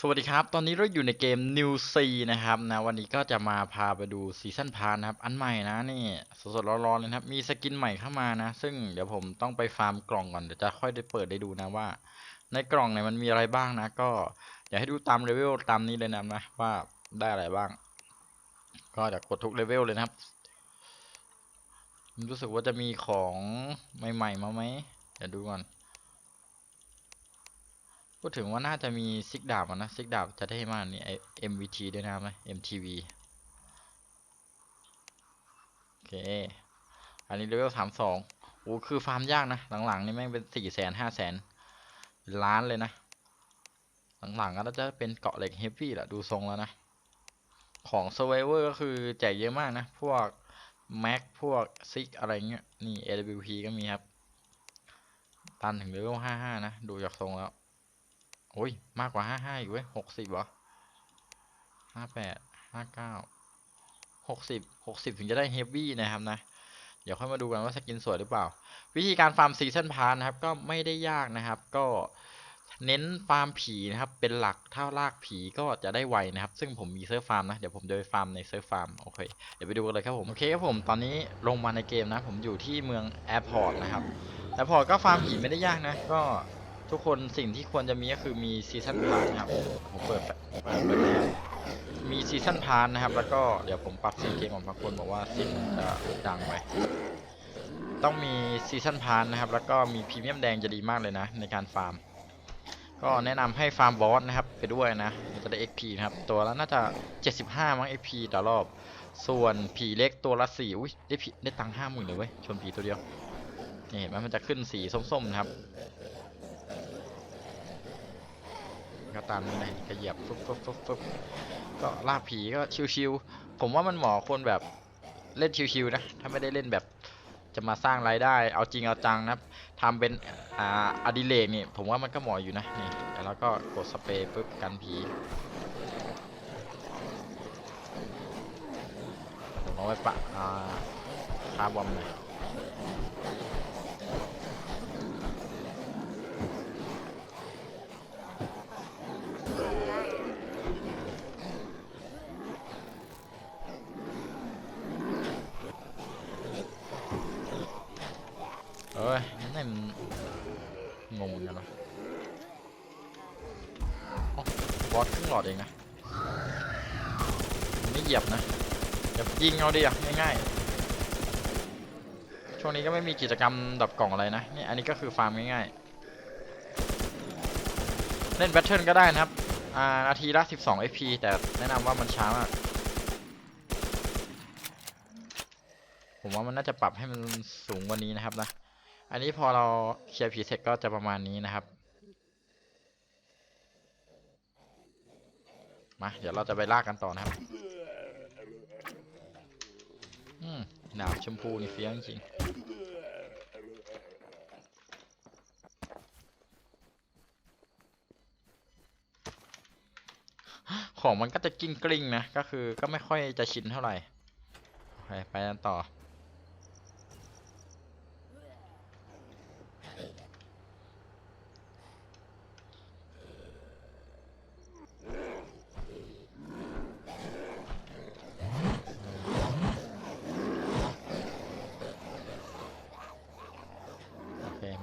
สวัสดีครับ ตอนนี้เราอยู่ในเกม New C นะครับนะวันนี้ก็จะมาพาไปดูซีซั่นพาร์นะครับ อันใหม่นะนี่สดๆร้อนๆเลยครับ มีสกินใหม่เข้ามานะ ซึ่งเดี๋ยวผมต้องไปฟาร์มกล่องก่อน เดี๋ยวจะค่อยได้เปิดได้ดูนะว่า ในกล่องเนี่ยมันมีอะไรบ้างนะ ก็อยากให้ดูตามเลเวลตามนี้เลยนะนะว่าได้อะไรบ้าง ก็จะกดทุกเลเวลเลยนะครับ รู้สึกว่าจะมีของใหม่ๆมาไหมเดี๋ยวดูก่อน พูดถึงว่าน่าจะมีซิกดาบนะซิกดาบจะได้มากนี่ไอ MVT ด้วยนะครับนะ MTV โอเค อันนี้เลเวลสามสองโอ้คือฟาร์มยากนะ หลังๆนี่แม่งเป็นสี่แสนห้าแสนล้านเลยนะ หลังๆก็จะเป็นเกาะเหล็กเฮฟวี่แหละดูทรงแล้วนะ ของ Survivor ก็คือแจกเยอะมากนะ พวกแม็กพวกซิกอะไรเงี้ย นี่ AWP ก็มีครับ ตันถึงเลเวลห้าห้านะ ดูจากทรงแล้ว โอ้ย มากกว่าห้าห้าอีกเว้ยหกสิบเหรอห้าแปดห้าเก้าหกสิบหกสิบถึงจะได้เฮฟวี่นะครับนะ เดี๋ยวค่อยมาดูกันว่าสกินสวยหรือเปล่า วิธีการฟาร์มซีซันพาร์นะครับ ก็ไม่ได้ยากนะครับ ก็เน้นฟาร์มผีนะครับ เป็นหลักถ้าลากผีก็จะได้ไวนะครับ ซึ่งผมมีเซิร์ฟฟาร์มนะ เดี๋ยวผมจะไปฟาร์มในเซิร์ฟฟาร์มโอเค เดี๋ยวไปดูกันเลยครับผม โอเคครับผม ตอนนี้ลงมาในเกมนะ ผมอยู่ที่เมืองแอร์พอร์ตนะครับ แอร์พอร์ตก็ฟาร์มผีไม่ได้ยากนะ ก็ ทุกคนสิ่งที่ควรจะมีก็คือมีซีซันพาร์นะครับผมเปิดเปิดเปิดนะครับมีซีซันพาร์นะครับ แล้วก็เดี๋ยวผมปรับเสียงเกมของบางคนบอกว่าเสียงจะดังไปต้องมีซีซันพาร์นะครับ แล้วก็มีพรีเมียมแดงจะดีมากเลยนะ ในการฟาร์ม ก็แนะนำให้ฟาร์มบอสนะครับ ไปด้วยนะมันจะได้ XP นะครับ ตัวละน่าจะ 75 มั้ง XP ต่อรอบ ส่วนผีเล็กตัวละสี่อุ้ยได้ผีได้ตังค์ห้าหมื่นเลยเว้ยชนผีตัวเดียวนี่เห็นไหมมันจะขึ้นสีส้มๆนะครับ ก็ตามนี้นะก็เหยียบฟึบฟึบฟึบฟึบก็ลากผีก็ชิวๆผมว่ามันเหมาะคนแบบเล่นชิวๆนะ ถ้าไม่ได้เล่นแบบจะมาสร้างรายได้ เอาจริงเอาจังนะครับทำเป็นอ่าอดิเรกนี่ ผมว่ามันก็เหมาะอยู่นะนี่แล้วก็กดสเปรย์ปุ๊บกันผีผมเอาไว้ปะอ่าคาร์บอมหน่อยเอ้ยนั่นมันงงเหมือน กันวะอ๋อบอสครึ่งหลอดเองนะ ไม่เหยียบนะอย่ายิงเอาดิอะง่ายๆ ช่วงนี้ก็ไม่มีกิจกรรมดับกล่องอะไรนะ นี่อันนี้ก็คือฟาร์มง่ายๆ เล่นแบทเทิลก็ได้นะครับ อ่า นาทีละ 12 FP แต่แนะนำว่ามันช้ามากผมว่ามันน่าจะปรับให้มันสูงกว่านี้นะครับนะ อันนี้พอเราเคลียร์ผีเสร็จก็จะประมาณนี้นะครับ มา เดี๋ยวเราจะไปลากกันต่อนะครับอืมหนาวชมพูนี่เฟี้ยงจริงของมันก็จะกิ้งกลิ้งนะ ก็คือก็ไม่ค่อยจะชินเท่าไหร่ ไปไปกันต่อ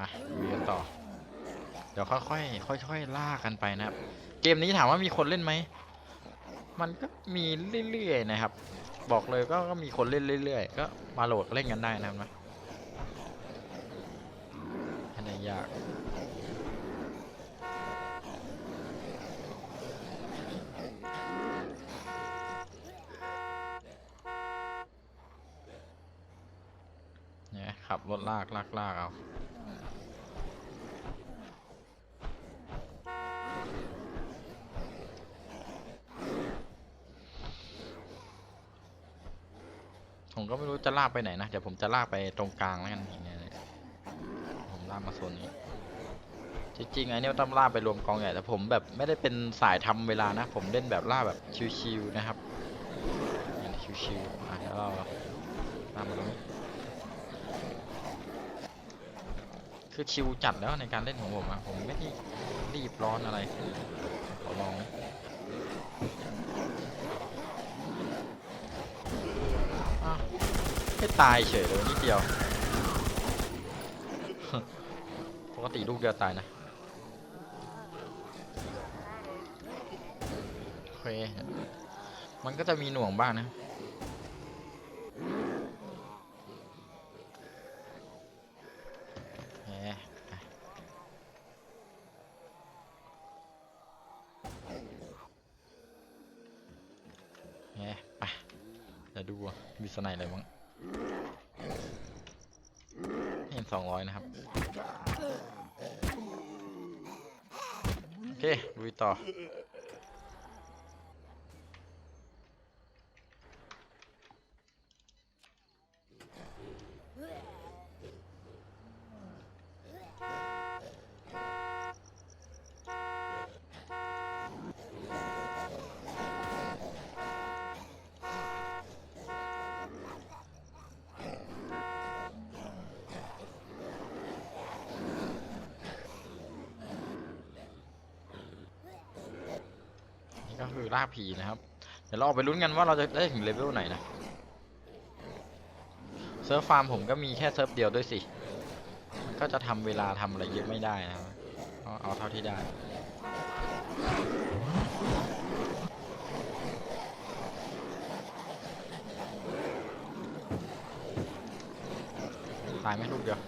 โอเคมาลุยนต่อ เดี๋ยวค่อยๆค่อยๆล่ากันไปนะครับ เกมนี้ถามว่ามีคนเล่นไหม มันก็มีเรื่อยๆนะครับ บอกเลยก็ก็มีคนเล่นเรื่อยๆ ก็มาโหลดเล่นกันได้นะครับนะอันนี้ยากเนี่ยขับรถลากลากลากเอา ผมก็ไม่รู้จะลากไปไหนนะ เดี๋ยวผมจะลากไปตรงกลางแล้วกันเนี่ยผมลากมาโซนนี้ จริงๆไอ้นี่ต้องลากไปรวมกองใหญ่แต่ผมแบบไม่ได้เป็นสายทำเวลานะ ผมเล่นแบบลากแบบชิวๆนะครับชิวๆอะแล้วเราลากมาตรงนี้คือชิวจัดแล้วในการเล่นของผมอะผมไม่ได้รีบร้อนอะไรขอลองนะ ตายเฉยเลยนิดเดียว ปกติลูกเดียวตายนะโอเคมันก็จะมีหน่วงบ้างนะแหมอะแหมไปเดี๋ยวดูมีสไนอะไรบ้าง สองร้อยนะครับ โอเคลุยต่อ คือล่าผีนะครับ เดี๋ยวเราออกไปลุ้นกันว่าเราจะได้ถึงเลเวลไหนนะเซิร์ฟฟาร์มผมก็มีแค่เซิร์ฟเดียวด้วยสิ ก็จะทำเวลาทำอะไรเยอะไม่ได้นะครับเอาเอาเท่าที่ได้ตายไหมลูกเดียว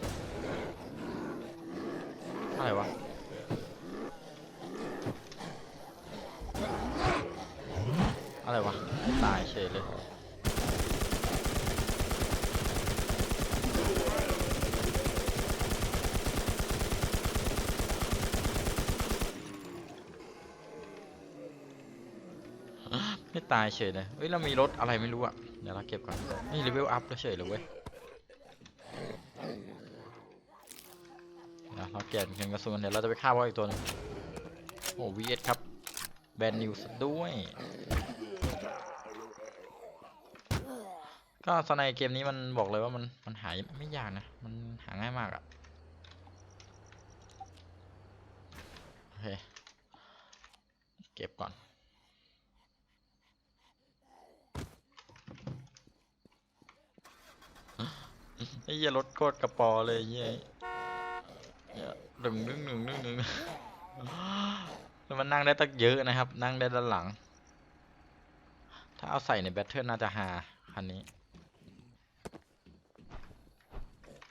อะไรวะ อะไรวะ ตายเฉยเลย ไม่ตายเฉยเลยเฮ้ย เรามีรถอะไรไม่รู้อะเดี๋ยวเราเก็บก่อน นี่เลเวลอัพแล้วเฉยเลยเว้ยเดี๋ยวเราเก็บเงินกระสุนเดี๋ยวเราจะไปฆ่าบอสอีกตัวหนึงโอ้วีเอสครับ แบนนิวส์ด้วย ก็สไนเกมนี้มันบอกเลยว่ามันมันหายไม่ยากนะ มันหาง่ายมากอะโอเค เก็บก่อน ไอ้เหี้ยรถโคตรกระปอเลยไอ้เหี้ยเนี่ยดึงดึงดึงดึงดึงแล้วมันนั่งได้ตั้งเยอะนะครับ นั่งได้ด้านหลัง ถ้าเอาใส่ในแบตเทิลน่าจะหาคันนี้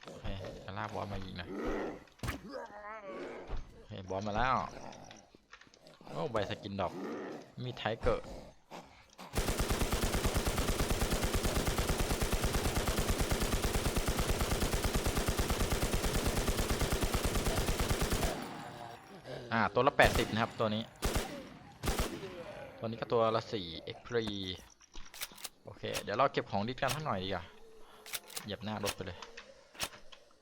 โอเคจะลากบอสมายิงนะโอเคบอสมาแล้วโอ้ใบสกินดอกมีไทเกอร์อ่า ตัวละ 80 นะครับ ตัวนี้ ตัวนี้ก็ตัวละ4 x p r e โอเค เดี๋ยวเราเก็บของดิสกันทั้งหน่อยดีกว่าเหยียบหน้ารถไปเลย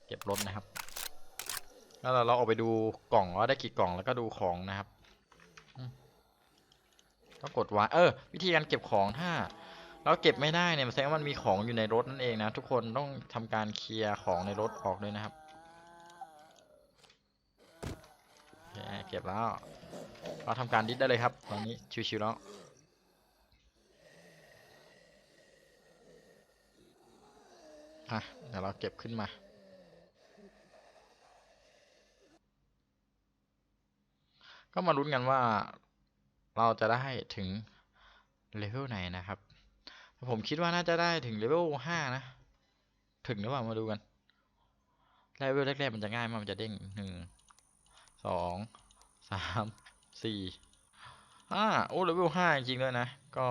เก็บรถนะครับ แล้วเราเราออกไปดูกล่องว่าได้กี่กล่องแล้วก็ดูของนะครับอืมต้องกดวางเออ วิธีการเก็บของถ้า เราเก็บไม่ได้เนี่ยแสดงว่ามันมีของอยู่ในรถนั่นเองนะ ทุกคนต้องทำการเคลียร์ของในรถออกด้วยนะครับโอเคเก็บแล้ว เราทำการดิสได้เลยครับ ตอนนี้ชิวๆแล้วอะเดี๋ยวเราเก็บขึ้นมา ก็มาลุ้นกันว่าเราจะได้ถึงเลเวลไหนนะครับ ผมคิดว่าน่าจะได้ถึงเลเวลห้านะ ถึงหรือเปล่ามาดูกันเลเวลแรกๆมันจะง่ายมากมันจะเด้งหนึ่งสองสามสี่ห้าโอ้เลเวลห้าจริงด้วยนะ ก็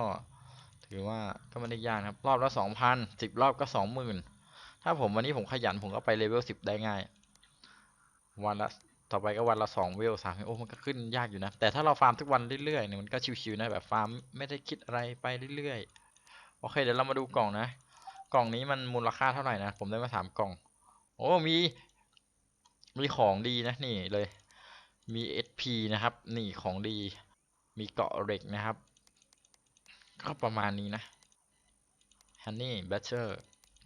ถือว่าก็ไม่ได้ยากครับ รอบละสองพันสิบรอบก็สองหมื่นถ้าผมวันนี้ผมขยันผมก็ไปเลเวลสิบได้ง่าย วันละ ต่อไปก็วันละสองเวลสามโอ้มันก็ขึ้นยากอยู่นะ แต่ถ้าเราฟาร์มทุกวันเรื่อยๆเนี่ยมันก็ชิวๆนะแบบฟาร์มไม่ได้คิดอะไรไปเรื่อยๆ โอเค เดี๋ยวเรามาดูกล่องนะ กล่องนี้มันมูลค่าเท่าไหร่นะ ผมได้มาสามกล่อง โอ้มี มีของดีนะนี่เลย มี SP นะครับ นี่ของดี มีเกาะเหล็กนะครับ ก็ประมาณนี้นะ Honey Badger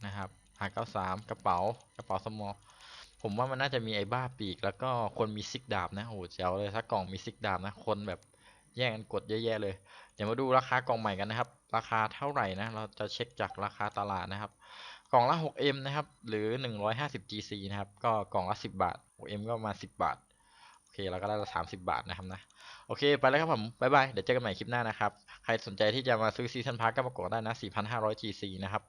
นะครับ R93 กระเป๋ากระเป๋าสมอ ผมว่ามันน่าจะมีไอ้บ้าปีก แล้วก็คนมีซิกดาบนะโอ้โหเจ๋วเลยถ้ากล่องมีซิกดาบนะคนแบบแย่งกันกดเยอะแยะเลย เดี๋ยวมาดูราคากล่องใหม่กันนะครับ ราคาเท่าไหร่นะ เราจะเช็คจากราคาตลาดนะครับ กล่องละ 6M นะครับ หรือ 150 GC นะครับ ก็กล่องละ 10 บาท 6M ก็มา 10 บาท โอเค เราก็ได้ละ 30 บาทนะครับนะ โอเค ไปแล้วครับผม บ๊ายบาย เดี๋ยวเจอกันใหม่คลิปหน้านะครับ ใครสนใจที่จะมาซื้อซีซันพาร์ก็มากดได้นะ 4,500 GC นะครับ